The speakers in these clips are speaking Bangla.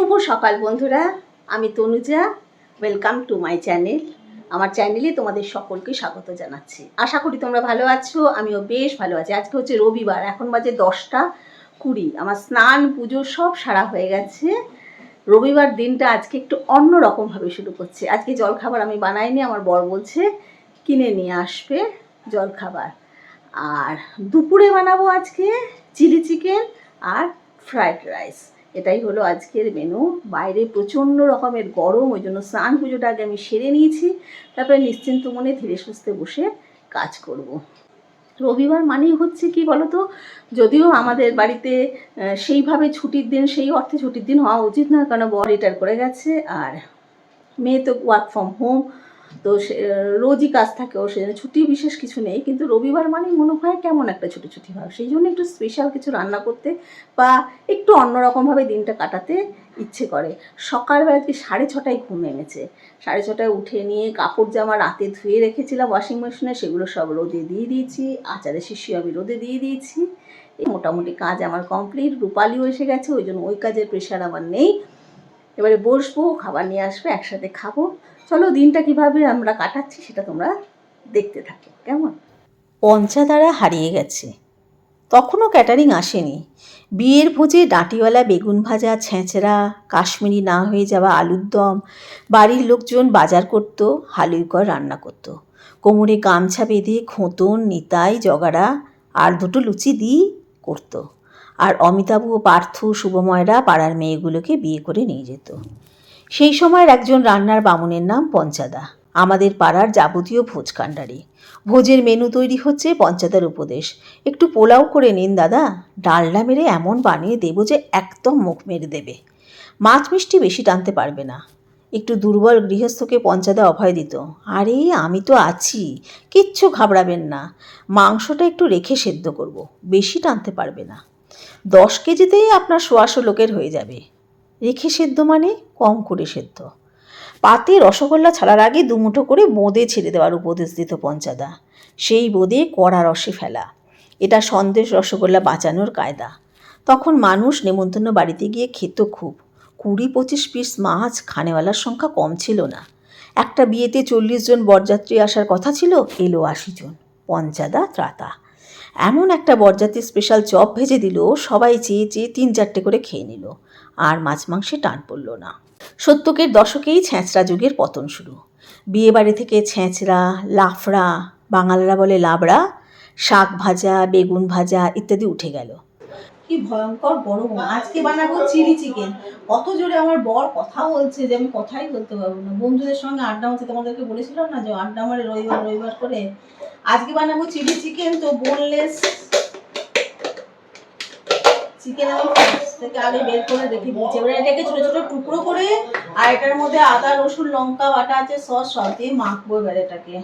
শুভ সকাল বন্ধুরা, আমি Tanuja welcome to my channel আমার চ্যানেলে তোমাদের সকলকে স্বাগত জানাচ্ছি। আশা করি তোমরা ভালো আছো, আমিও বেশ ভালো আছি। আজকে হচ্ছে রবিবার, এখন বাজে দশটা কুড়ি। আমার স্নান, পুজো সব সারা হয়ে গেছে। রবিবার দিনটা আজকে একটু অন্য রকমভাবে শুরু করছে। আজকে জলখাবার আমি বানাইনি, আমার বর বলছে কিনে নিয়ে আসবে জলখাবার। আর দুপুরে বানাবো আজকে চিলি চিকেন আর ফ্রাইড রাইস। এটাই হলো আজকের মেনু বাইরে প্রচণ্ড রকমের গরম, ওই জন্য স্নান পুজোটা আগে আমি সেরে নিয়েছি। তারপরে নিশ্চিন্ত মনে ধীরে সুস্থে বসে কাজ করব। রবিবার মানেই হচ্ছে কি বলতো? যদিও আমাদের বাড়িতে সেইভাবে ছুটির দিন, সেই অর্থে ছুটির দিন হওয়া উচিত না, কারণ বর রিটায়ার করে গেছে আর মেয়ে তো ওয়ার্ক ফ্রম হোম তো সে, রোজই কাজ থাকে ও সেজন্য ছুটি বিশেষ কিছু নেই, কিন্তু রবিবার মানেই মনে হয় কেমন একটা ছুটি ছুটি ভাব সেই জন্য একটু স্পেশাল কিছু রান্না করতে বা একটু অন্যরকমভাবে দিনটা কাটাতে ইচ্ছে করে। সকালবেলা সাড়ে ছটায় ঘুম এনেছে। সাড়ে ছটায় উঠে নিয়ে কাপড় জামা রাতে ধুয়ে রেখেছিলাম ওয়াশিং মেশিনে সেগুলো সব রোদে দিয়ে দিয়েছি আচারে শিশি আমি রোদে দিয়ে দিয়েছি। মোটামুটি কাজ আমার কমপ্লিট রূপালিও এসে গেছে, ওই জন্য ওই কাজের প্রেশার আমার নেই। এবারে বসবো, খাবার নিয়ে আসবে, একসাথে খাব। চলো দিনটা কীভাবে আমরা কাটাচ্ছি সেটা তোমরা দেখতে থাকো, কেমন? পঞ্চাদারা হারিয়ে গেছে। তখনও ক্যাটারিং আসেনি। বিয়ের ভোজে ডাঁটিওয়ালা, বেগুন ভাজা, ছেঁচড়া, কাশ্মীরি না হয়ে যাওয়া আলুর দম, বাড়ির লোকজন বাজার করতো হালুইকর রান্না করতো। কোমরে গামছা বেঁধে খোঁতন, নিতাই, জগাড়া আর দুটো লুচি দিই করতো। আর অমিতাভ ও পার্থ, শুভময়রা পাড়ার মেয়েগুলোকে বিয়ে করে নিয়ে যেত। সেই সময়ের একজন রান্নার বামুনের নাম পঞ্চাদা। আমাদের পাড়ার যাবতীয় ভোজ কাণ্ডারি। ভোজের মেনু তৈরি হচ্ছে পঞ্চাদার উপদেশ। একটু পোলাও করে নিন, দাদা। ডালনা মেরে এমন বানিয়ে দেবো যে একদম মুখ মেরে দেবে। মাছ মিষ্টি বেশি টানতে পারবে না। একটু দুর্বল গৃহস্থকে পঞ্চাদা অভয় দিত। আরে, আমি তো আছি। কিচ্ছু ঘাবড়াবেন না। মাংসটা একটু রেখে সেদ্ধ করব। বেশি টানতে পারবে না। দশ কেজিতেই আপনার সোয়াশো লোকের হয়ে যাবে। রেখে সেদ্ধ মানে কম করে সেদ্ধ। পাতে রসগোল্লা ছাড়ার আগে দুমুঠো করে বোঁদে ছেড়ে দেওয়ার উপদেশ দিত পঞ্চাদা। সেই বোঁদে কড়া রসে ফেলা। এটা সন্দেশ রসগোল্লা বাঁচানোর কায়দা। তখন মানুষ নেমন্তন্ন বাড়িতে গিয়ে খেত খুব। কুড়ি পঁচিশ পিস মাছ খানেওয়ালার সংখ্যা কম ছিল না। একটা বিয়েতে চল্লিশ জন বরযাত্রী আসার কথা ছিল, এলো আশি জন। পঞ্চাদা ত্রাতা। এমন একটা বরযাত্রী স্পেশাল চপ ভেজে দিল, সবাই চেয়ে চেয়ে তিন চারটে করে খেয়ে নিল। আর মাছ মাংসে টান পড়ল না। সত্যকের দশকেই ছ্যাঁচড়া যুগের পতন শুরু। বিয়েবাড়ি থেকে ছ্যাঁচড়া, লাফড়া, বাঙালরা বলে লাবড়া, শাক ভাজা, বেগুন ভাজা ইত্যাদি উঠে গেল। কি ভয়ঙ্কর গরম, আজকে বানাবো চিলি চিকেন। কত জোরে আমার বর কথা বলছে যে আমি কথাই বলতে পারব না। বন্ধুদের সঙ্গে আড্ডা হচ্ছে, তোমাদেরকে বলেছিলাম না যে আড্ডা মারে রবিবার রবিবার করে? আজকে বানাবো চিলি চিকেন, তো বোনলেস চিকেন থেকে আগে বের করে এটাকে টুকরো করে, আর এটার মধ্যে আদা, রসুন, লঙ্কা, বাটা আছে, সস, সব দিয়ে মাখবো এটাকে।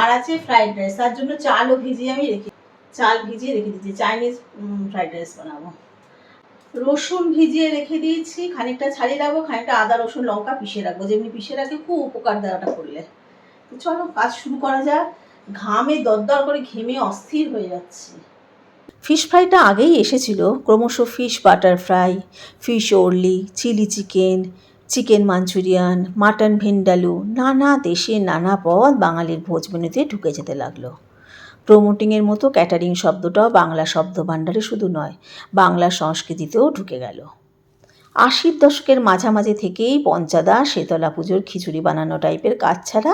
আর আছে রাইস তার জন্য চালও ভিজিয়ে আমি রেখে চাল ভিজিয়ে রেখে দিয়েছি চাইনিজ রাইস বানাবো। রসুন ভিজিয়ে রেখে দিয়েছি, খানিকটা ছাড়িয়ে রাখব, খানিকটা আদা, রসুন, লঙ্কা পিষে রাখব। যেমনি পিষে রাখে, খুব উপকার দেওয়াটা করলে। চলো, কাজ শুরু করা যাক। ঘামে দরদর করে ঘেমে অস্থির হয়ে যাচ্ছে। ফিশ ফ্রাইটা আগেই এসেছিল, ক্রমশ fish butter fry fish orly chilli chicken chicken manchurian mutton vindaloo নানা দেশে নানা পদ বাঙালির ভোজ মেনুতে ঢুকে যেতে লাগল। প্রমোটিংয়ের মতো ক্যাটারিং শব্দটাও বাংলা শব্দ ভাণ্ডারে শুধু নয়, বাংলা সংস্কৃতিতেও ঢুকে গেল। আশির দশকের মাঝামাঝি থেকেই পঞ্চাদা শেতলা পুজোর খিচুড়ি বানানো টাইপের কাজ ছাড়া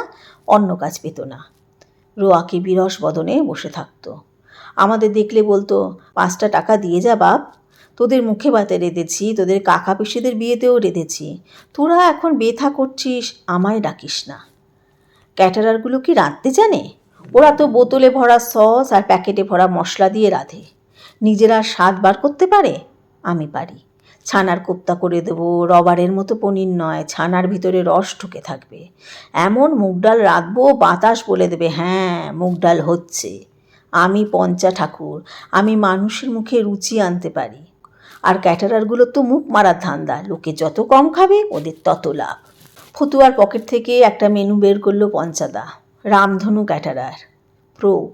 অন্য কাজ পেত না। রোয়াকে বিরস বদনে বসে থাকতো। আমাদের দেখলে বলতো, পাঁচটা টাকা দিয়ে যা বাপ। তোদের মুখে বাতে রেঁধেছি, তোদের কাকা পিসিদের বিয়েতেও রেঁধেছি। তোরা এখন বেথা করছিস, আমায় ডাকিস না। ক্যাটারারগুলো কি রাঁধতে জানে? ওরা তো বোতলে ভরা সস আর প্যাকেটে ভরা মশলা দিয়ে রাঁধে। নিজেরা স্বাদ বার করতে পারে? আমি পারি। ছানার কোপ্তা করে দেবো, রবারের মতো পনির নয়, ছানার ভিতরে রস ঢুকে থাকবে। এমন মুগ ডাল রাঁধবো বাতাস বলে দেবে হ্যাঁ মুগ ডাল হচ্ছে। আমি পঞ্চা ঠাকুর, আমি মানুষের মুখে রুচি আনতে পারি। আর ক্যাটারারগুলো তো মুখ মারার ধান্দা, লোকে যত কম খাবে, ওদের তত লাভ। ফতুয়ার পকেট থেকে একটা মেনু বের করল পঞ্চাদা, Ramdhanu caterer. Pro,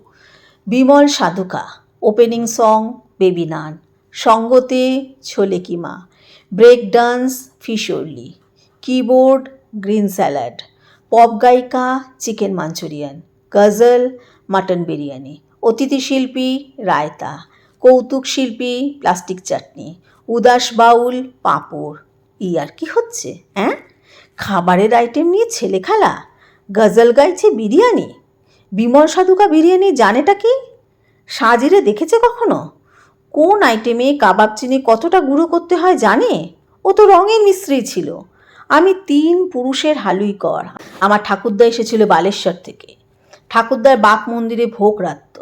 Bimal Sadhukha, opening song, baby naan, সঙ্গতে chole keema break dance fish orly, keyboard green salad, pop গায়িকা chicken manchurian, ghazal mutton biryani. অতিথি শিল্পী রায়তা, কৌতুক শিল্পী প্লাস্টিক চাটনি, উদাস বাউল পাঁপড়। ই আর কি হচ্ছে হ্যাঁ খাবারের আইটেম নিয়ে ছেলে খেলা, গজল গাইছে বিরিয়ানি, বিমল সাধুকা বিরিয়ানি জানেটা কি? সাজিরে দেখেছে কখনো? কোন আইটেমে কাবাব চিনি কতটা গুঁড়ো করতে হয় জানে? ও তো রঙের মিস্ত্রি ছিল। আমি তিন পুরুষের হালুই কর। আমার ঠাকুরদা এসেছিল বালেশ্বর থেকে। ঠাকুরদার বাপ মন্দিরে ভোগ রাখত।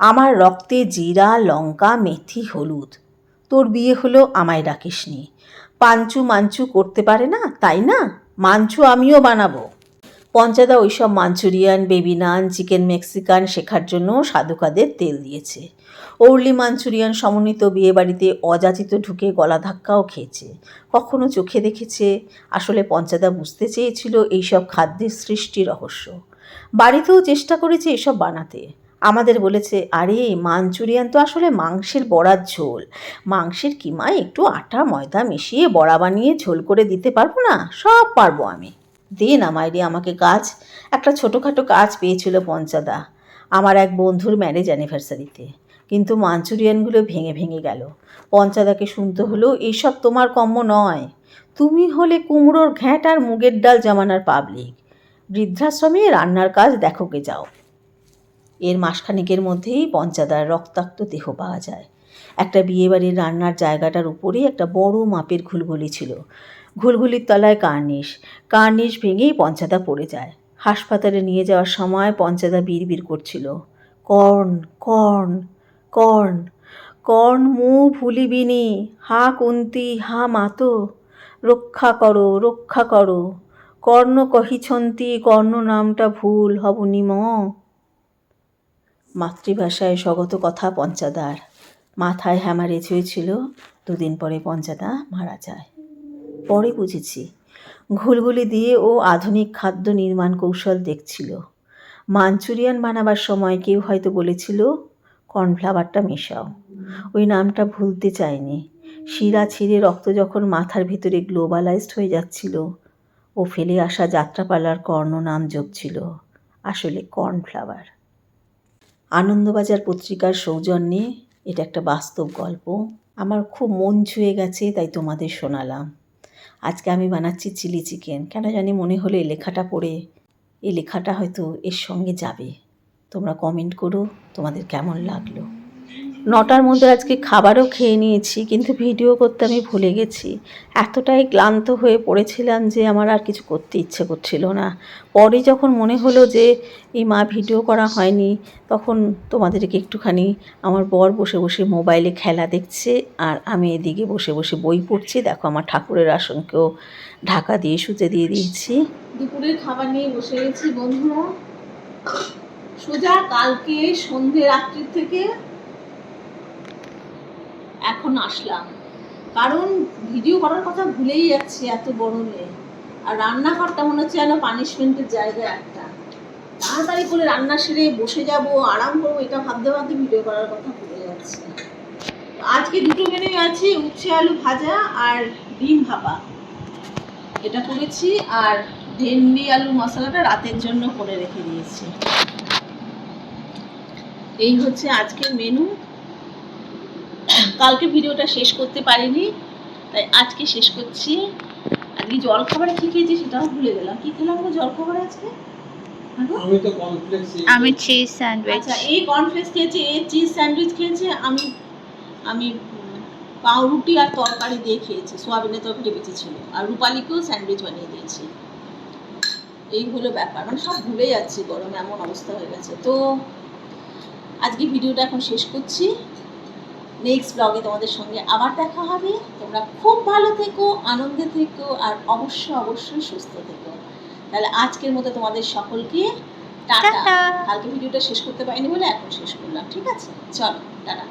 আমার রক্তে জিরা, লঙ্কা, মেথি, হলুদ। তোর বিয়ে হলো আমায় ডাকিসনি পাঞ্চু মাঞ্চু করতে পারে না, তাই না? মাঞ্চু আমিও বানাবো। পঞ্চাদা ওইসব manchurian baby naan chicken mexican শেখার জন্য সাধুকাদের তেল দিয়েছে। ওরলি মাঞ্চুরিয়ান সমন্বিত বিয়েবাড়িতে অযাচিত ঢুকে গলা ধাক্কাও খেয়েছে। কখনো চোখে দেখেছে? আসলে পঞ্চাদা বুঝতে চেয়েছিল এইসব খাদ্যের সৃষ্টি রহস্য। বাড়িতেও চেষ্টা করেছে এসব বানাতে। আমাদের বলেছে, আরে, মাঞ্চুরিয়ান তো আসলে মাংসের বড়ার ঝোল। মাংসের কিমায় একটু আটা, ময়দা মিশিয়ে বড়া বানিয়ে ঝোল করে দিতে পারব না? সব পারব আমি। দে না মাইরি আমাকে কাজ একটা ছোটোখাটো কাজ পেয়েছিল পঞ্চাদা, আমার এক বন্ধুর ম্যারেজ অ্যানিভার্সারিতে। কিন্তু মাঞ্চুরিয়ানগুলো ভেঙে ভেঙে গেল। পঞ্চাদাকে শুনতে হলো এইসব তোমার কম্য নয়। তুমি হলে কুমড়োর ঘ্যাঁট আর মুগের ডাল জামানার পাবলিক। বৃদ্ধাশ্রমে রান্নার কাজ দেখোকে যাও। এর মাসখানেকের মধ্যেই পঞ্চাদার রক্তাক্ত দেহ পাওয়া যায়। একটা বিয়েবাড়ির রান্নার জায়গাটার উপরেই একটা বড় মাপের ঘুলঘুলি ছিল। ঘুলঘুলির তলায় কার্নিশ। কার্নিশ ভেঙেই পঞ্চাদা পড়ে যায়। হাসপাতালে নিয়ে যাওয়ার সময় পঞ্চাদা বিড়বিড় করছিল। কর্ন কর্ণ কর্ণ কর্ণ মু ভুলিবিনি, হা কুন্তি, হা মাতো, রক্ষা করো রক্ষা করো, কর্ণ কহিছন্তি, কর্ণ নামটা ভুল হবনি ম। মাতৃভাষায় স্বগত কথা পঞ্চাদার। মাথায় হ্যামারেজ হয়েছিল দুদিন পরে পঞ্চাদা মারা যায়। পরে বুঝেছি, ঘুলগুলি দিয়ে ও আধুনিক খাদ্য নির্মাণ কৌশল দেখছিল। মাঞ্চুরিয়ান বানাবার সময় কেউ হয়তো বলেছিল, কর্নফ্লাওয়ারটা মেশাও। ওই নামটা ভুলতে চায়নি শিরা ছিঁড়ে রক্ত যখন মাথার ভিতরে গ্লোবালাইজড হয়ে যাচ্ছিল, ও ফেলে আসা যাত্রাপালার কর্ণ নাম যোগ ছিল আসলে কর্নফ্লাওয়ার। আনন্দবাজার পত্রিকার সৌজন্যে এটা একটা বাস্তব গল্প। আমার খুব মন ছুঁয়ে গেছে, তাই তোমাদের শোনালাম। আজকে আমি বানাচ্ছি চিলি চিকেন। কেন জানি মনে হলো লেখাটা পড়ে, এই লেখাটা হয়তো এর সঙ্গে যাবে। তোমরা কমেন্ট করো, তোমাদের কেমন লাগল? নটার মধ্যে আজকে খাবারও খেয়ে নিয়েছি, কিন্তু ভিডিও করতে আমি ভুলে গেছি। এতটাই ক্লান্ত হয়ে পড়েছিলাম যে আমার আর কিছু করতে ইচ্ছে করছিল না। পরে যখন মনে হলো যে, এই মা, ভিডিও করা হয়নি তখন তোমাদেরকে একটুখানি আমার বর বসে বসে মোবাইলে খেলা দেখছে, আর আমি এদিকে বসে বসে বই পড়ছি। দেখো, আমার ঠাকুরের আসনকেও ঢাকা দিয়ে সুতে দিয়ে দিয়েছি দুপুরের খাবার নিয়ে বসে গেছি বন্ধুরা। সোজা কালকে সন্ধে রাত্রির থেকে এখন আসলাম। কারণ ভিডিও করার কথা ভুলেই যাচ্ছি এত গরমে। আর রান্নাঘরটা মনে হচ্ছে যেন পানিশমেন্টের জায়গা একটা। তাড়াতাড়ি করে রান্না সেরে বসে যাব, আরাম করব, এটা ভাবতে ভাবতে ভিডিও করার কথা ভুলে যাচ্ছি। আজকে দুটো মেনু আছে, উচ্ছে আলু ভাজা আর ডিম ভাপা। এটা করেছি আর ভেন্ডি আলু মশলাটা রাতের জন্য করে রেখে দিয়েছি। এই হচ্ছে আজকের মেনু কালকে ভিডিওটা শেষ করতে পারিনি তাই আজকে শেষ করছি। আজকে জল খাবারে কি খেয়েছি সেটাও ভুলে গেলাম। কি খেলাম গো জল খাবারে আজকে আমি তো কমপ্লেক্স আমি চিজ স্যান্ডউইচ আচ্ছা এই কর্নফ্লেক্স খেয়েছি এই চিজ স্যান্ডউইচ খেয়েছি আমি আমি পাউরুটি আর তরকারি দিয়ে খেয়েছি সোয়াবিনের তরকারি বেঁচে ছিল। আর রূপালিকেও স্যান্ডউইচ বানিয়ে দিয়েছি। এই হলো ব্যাপার। মানে সব ভুলে যাচ্ছি গরমে এমন অবস্থা হয়ে গেছে। তো আজকে ভিডিওটা এখন শেষ করছি। নেক্সট ব্লগে তোমাদের সঙ্গে আবার দেখা হবে। তোমরা খুব ভালো থেকো আনন্দে থেকো আর অবশ্যই অবশ্যই সুস্থ থেকো। তাহলে আজকের মতো তোমাদের সকলকে টাটা। কালকে ভিডিওটা শেষ করতে পারিনি বলে এখন শেষ করলাম ঠিক আছে? চলো টাটা।